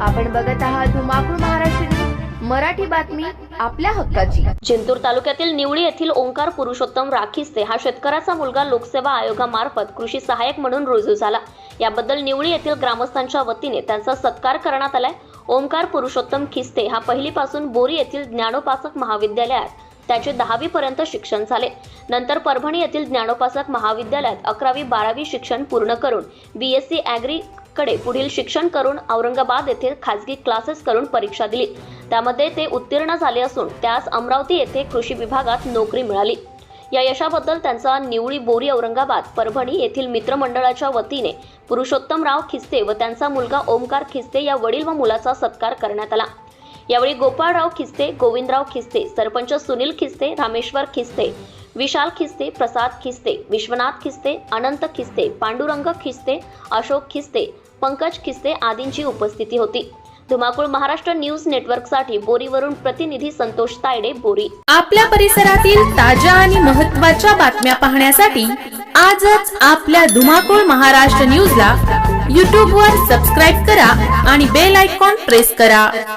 आपण बघत आहात धुमाकूळ महाराष्ट्र मराठी बातमी आपल्या हक्काची. जिंतूर तालुक्यातील निवळी येथील ओंकार पुरुषोत्तम राखीस्ते हा शेतकऱ्याचा मुलगा लोकसेवा आयोगामार्फत कृषी सहाय्यक म्हणून रुजू झाला. याबद्दल निवळी येथील ग्रामस्थांच्या वतीने त्यांचा सत्कार करण्यात आलाय. ओंकार पुरुषोत्तम खिस्ते हा पहिलीपासून बोरी येथील ज्ञानोपासक महाविद्यालयात त्याचे दहावी पर्यंत शिक्षण झाले. नंतर परभणी येथील ज्ञानोपासक महाविद्यालयात अकरावी बारावी शिक्षण पूर्ण करून बी एस सी ॲग्री कडे पुढील शिक्षण करून औरंगाबाद येथे खाजगी क्लासेस करून परीक्षा दिली. त्यामध्ये ते उत्तीर्ण झाले असून त्यास अमरावती येथे कृषी विभागात नोकरी मिळाली. या यशाबद्दल त्यांचा निवळी बोरी औरंगाबाद परभणी येथील मित्रमंडळाच्या वतीने पुरुषोत्तमराव खिस्ते व त्यांचा मुलगा ओमकार खिस्ते या वडील व मुलाचा सत्कार करण्यात आला. यावेळी गोपाळराव खिस्ते गोविंदराव खिस्ते सरपंच सुनील खिस्ते रामेश्वर खिस्ते विशाल खिस्ते प्रसाद खिस्ते विश्वनाथ खिस्ते अनंत खिस्ते पांडुरंग खिस्ते अशोक खिस्ते पंकज खिस्ते आदींची उपस्थिती होती. धुमाकूळ महाराष्ट्र न्यूज नेटवर्कसाठी बोरीवरून प्रतिनिधी संतोष तायडे बोरी. आपल्या परिसरातील ताज्या आणि महत्त्वाच्या बातम्या पाहण्यासाठी आजच आपल्या धुमाकूळ महाराष्ट्र न्यूजला यूट्यूबवर सबस्क्राईब करा आणि बेल आयकॉन प्रेस करा.